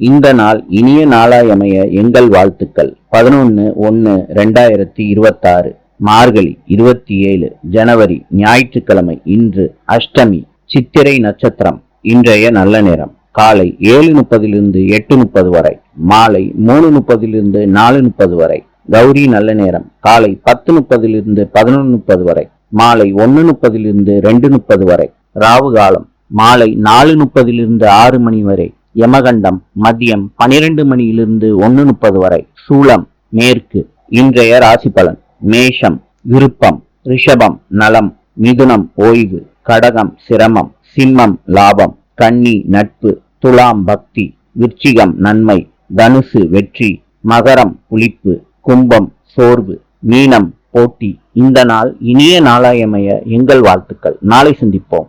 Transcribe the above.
இந்த நாள் இனிய நாளாயமைய எங்கள் வாழ்த்துக்கள். பதினொன்னு ஒன்னு ரெண்டாயிரத்தி இருபத்தாறு மார்கழி இருபத்தி ஏழு ஜனவரி ஞாயிற்றுக்கிழமை இன்று அஷ்டமி சித்திரை நட்சத்திரம் இன்றைய நல்ல நேரம். காலை ஏழு முப்பதிலிருந்து எட்டு முப்பது வரை மாலை மூணு முப்பதிலிருந்து நாலு முப்பது வரை கௌரி நல்ல நேரம். காலை பத்து முப்பதிலிருந்து பதினொன்று முப்பது வரை மாலை ஒன்று முப்பதிலிருந்து ரெண்டு முப்பது வரை ராவு காலம் மாலை நாலு முப்பதிலிருந்து ஆறு மணி வரை யமகண்டம் மதியம் பனிரெண்டு மணியிலிருந்து ஒன்று முப்பது வரை. சூளம் மேற்கு இன்றைய ராசி பலன். மேஷம் விருப்பம் ரிஷபம் நலம் மிதுனம் ஓய்வு கடகம் சிரமம் சிம்மம் லாபம் கன்னி நட்பு துலாம் பக்தி விருச்சிகம் நன்மை தனுசு வெற்றி மகரம் புளிப்பு கும்பம் சோர்வு மீனம் போட்டி. இந்த நாள் இனிய நாளாயமைய எங்கள் வாழ்த்துக்கள். நாளை சந்திப்போம்.